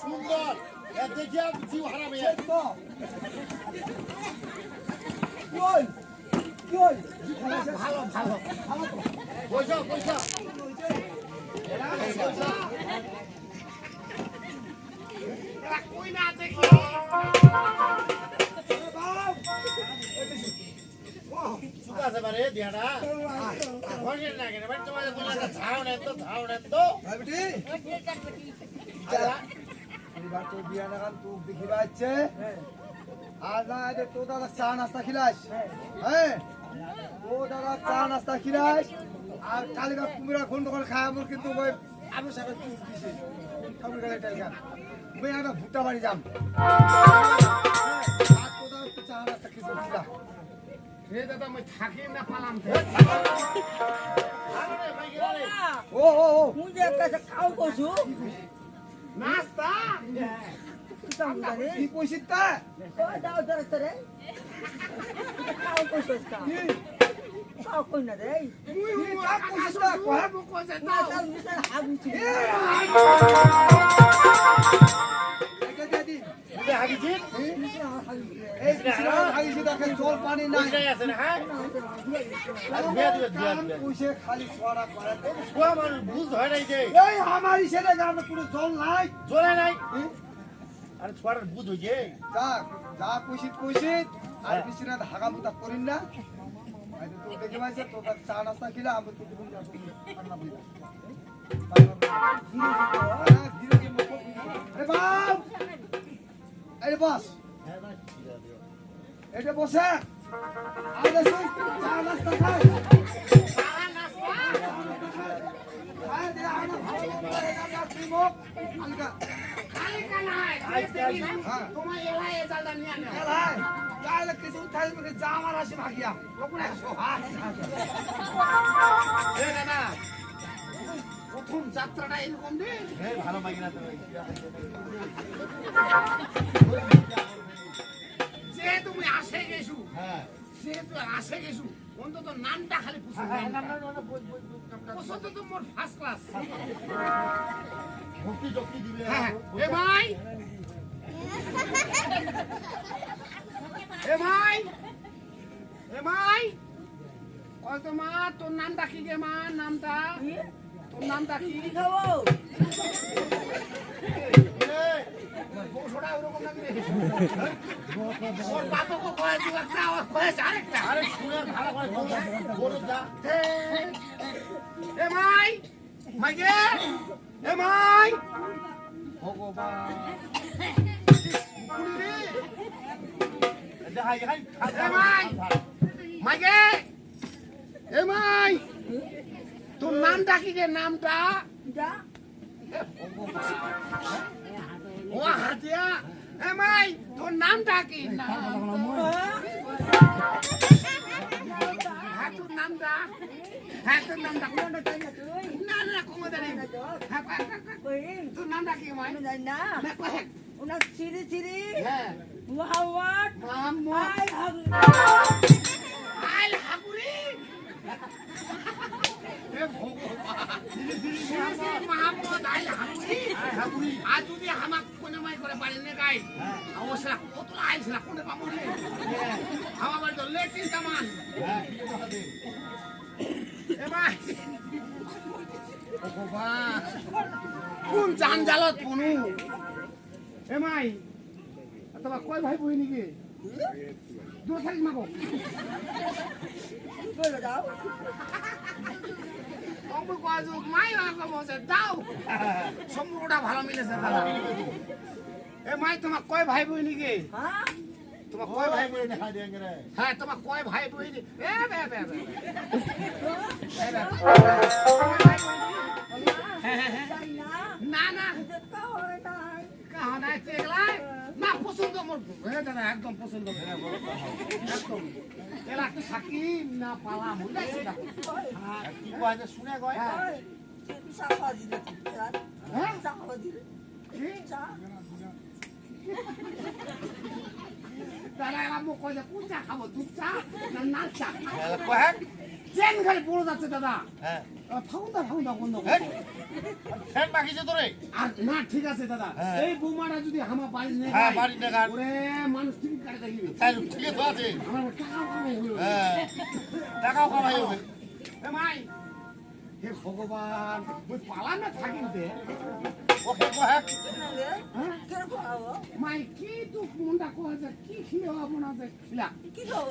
সুন্দর। দেখিয়া জিও হারাবে। ভালো ভালো। পয়সা পয়সা কই না দেখি? সুকা तो दिया ना तू बिखिरा अच्छे आज ना आए तो দাদা चाह নাস্তা खिलास हैं तो दादा चाह नाश्ता खिलास আর কালিকা কুমিরা গন্ডগোল খায় আমার কিন্তু ওই আমার সাথে চুপ দিছে। ওই একটা ভুট্টা বাড়ি যাম। হ্যাঁ, চাহ নাস্তা কিছু ও ও ও। মুই যে একটা খাও কইছু। नाश्ता? ही? पोशिता दाव दरतरे काव पोशिता काव कोण रे। मुई काव पोशिता कोहा पोशिता नाश्ता मिसळ हा बुची পানি নাই হ্যাঁ খালি করে মানুষ বুঝ হয় যে এই আমার গ্রামে কোনো জল নাই জোরে নাই আরে ছোয়ার বুঝ হইছে যা যা কুশিত কুশিত আর বিছানা হাগা মুতা করিন না তো দেখে পাইছে তো তার চা নাস্তা খিলা আমি তো যাব এটা বসে না আমার আসে ভাগিয়া এ দাদা প্রথম যাত্রাটা এরকম রে ভালো মাগিনা যে তুমি আসে গেছু হ্যাঁ। যেহেতু আসে গেছু অন্তত নামটা খালি পুষো পছন্দ তো মোর ফার্স্ট ক্লাস ভক্তি জক্তি দিবে হ্যাঁ এ ভাই! এ ভাই! এ ভাই! কয় তো মা তোর নামটা কি গে মা? নামটা? তোর নামটা কি? কি খাব? তোর নামটা কি রে? নামটা? যা। ও হাতিয়া এ মাই তোর নামটা কি? হ্যাঁ নামটা? হ্যাঁ নামটা। কোনটা না তুই? না না কমে দাঁড়িয়ে না যা। হ্যাঁ? তোর নামটা কি মাই? জানি না। ওনার চিরি চিরি হ্যাঁ। মোহাম্মদ মামা। কোন জানজালত পুনু এ মাই তোমার কয় ভাই বই নাকি দূর থাকিস মাগো। কই যাও? অঙ্ক কয়াজু মাই অঙ্ক বসে দাও। সম্পর্কটা ভালো মিলেছে, দাদা। এ মাই, তোমার কয় ভাই বই নাকি? তোমার কয় ভাই বলে দেখাই দেন রে হ্যাঁ তোমার কয় ভাই বই এ বে বে বে। একদম পছন্দ একদম এলা থাকি না পালাম কি কয় শুনে কয় চা খাওয়া দিলে চা। হ্যাঁ খাওয়া দিলে। চা। দাদা এলা মোক কয় কোন চা খাব দুধ চা না চা কয় চেন খালি পড়ে যাচ্ছে দাদা। হ্যাঁ। ফাউন্দা ফাউন্দা বন্ধ করো। বাকিছে তোরে? আর না ঠিক আছে দাদা। হ্যাঁ। এই বৌমাটা যদি হামা বাড়ি নেই হ্যাঁ, বাড়ি না গান। ওরে মানুষ ঠিক কাটে দেখবি তাই ঠিক আছে। আছে আমার টাকা কামাই হলো হ্যাঁ। টাকাও কামাই হবে। এ মাই হে ভগবান ওই পালা না থাকিন দে। ওকে মাই কি তো কোনটা কয় যে কি খিলে হব না যে খিলা কি খাও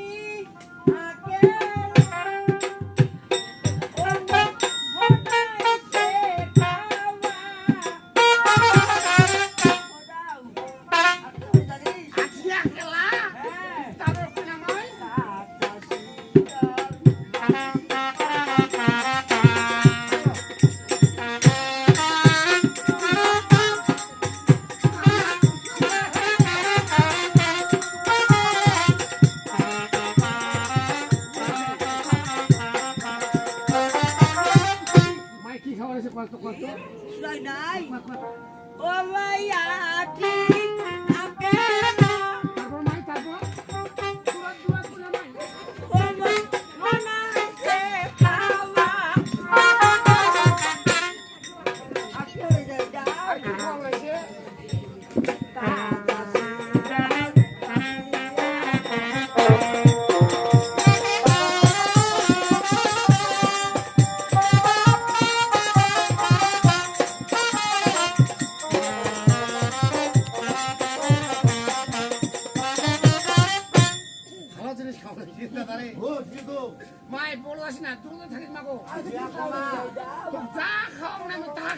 কি খাবার আছে কত কত শুনাই নাই ও ভাইয়াটি আকে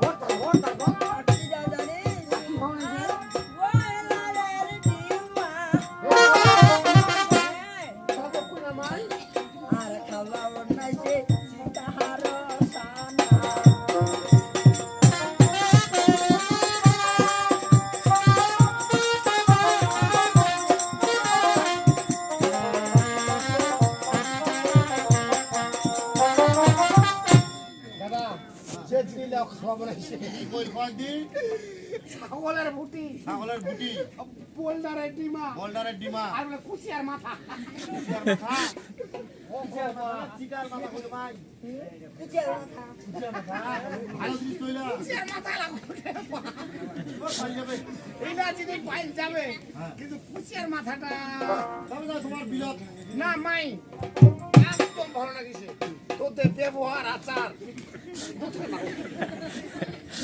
ஓட்ட ஓட்ட ஓட்ட ছাগলের বুটি। ছাগলের বুটি। পোলদারের ডিমা। বল্ডারের ডিমা। আর বলে কুচিয়ার মাথা। চিকার মাথা? চিকার মাথা কই ভাই। কিছে মাথা। চিকার মাথা? ভালো জিনিস কইলা। কুচিয়ার মাথা লাগবে ও যাবে। এইটা যদি পাইল যাবে হ্যাঁ। কিন্তু কুচিয়ার মাথাটা তবে না তোমার বিলত না মাই একদম ভালো লাগিছে। তোদের ব্যবহার আচার।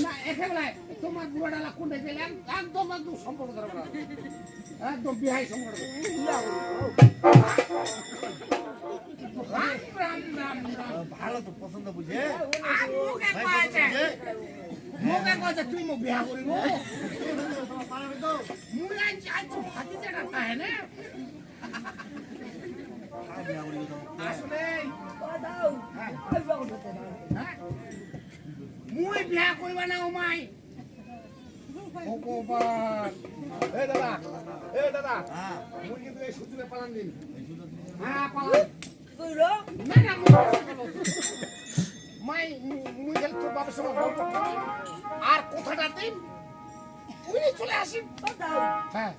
না একেবারে তোমার বুড়াডালা কোনটা গেলেন একদম একদম সম্পর্ক ধরবে। একদম বিহাই সম্পর্ক ভালো তো পছন্দ বুঝে? মুখে কয়েছে তুই মোক বিয়া করিব মুই আজ আজ হাতি যেটা পায় না। আসলে মুই বিয়া করিবা না ওমাই। ভগবান এ দাদা এ দাদা হ্যাঁ। মুই কিন্তু এই সুযোগে পালান দিন। হ্যাঁ পালান। কইরো? না না মুই মাই মুই গেল তোর বাবার সঙ্গে গল্প আর কথাটা দিন উনি চলে আসি হ্যাঁ।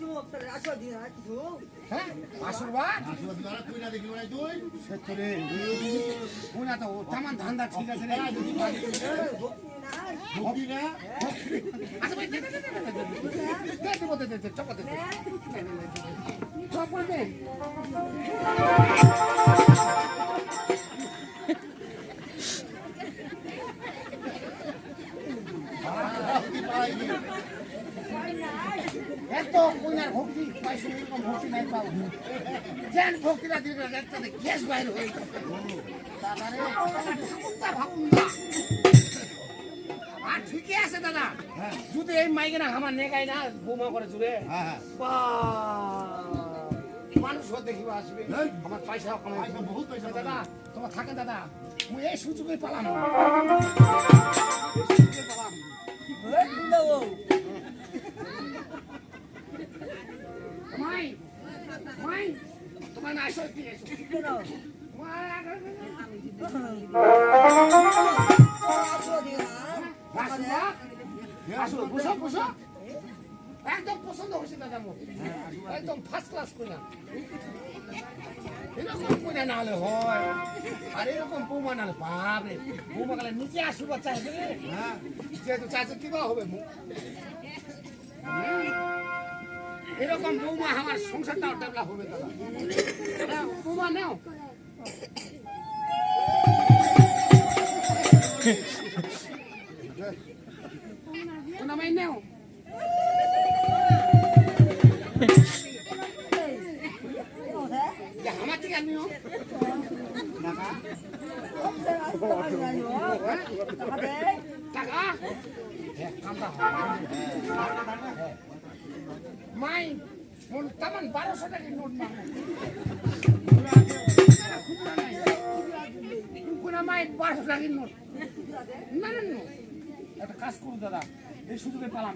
হ্যাঁ আশীর্বাদ আশীর্বাদ না, না দেখলি মানে তুই। সত্যরে উনি তো তামান ধান্দা ঠিক আছে রে আচ্ছা চপ দে দে চপ দে ভক্তি পাইনি কইনার ভক্তি পাইছো এরকম ভক্তি নাই পাও। যেন ভক্তিটা দিবে একটাতে গ্যাস বাইর হয়ে গেছে। ভাবুন। আর ঠিকই আছে দাদা। যদি এই মাইকেনা আমার নেগাই না বোমা করে জুড়ে। হ্যাঁ হ্যাঁ। মানুষ দেখিবা আসবে। হ্যাঁ। আমার পয়সা কমে বহুত পয়সা দাদা তোমার থাকে দাদা মুই এই সুযোগে পালাম। না হলে হয়। আর এরকম বৌমা না হলে বাপরে বৌমা গেলে নিচে আসবা চাইবে হ্যাঁ যেহেতু চাইছে কিবা হবে এরকম বৌমা আমার সংসারটাও ডেভেলপ হবে দাদা। বৌমা নাও। কোন মাই নাও। মাই, মন তামান বারোশো টাকা নোট কোন মাই, বারোশো টাকার নোট। একটা কাজ করুন দাদা, এই সুযোগে পেলাম।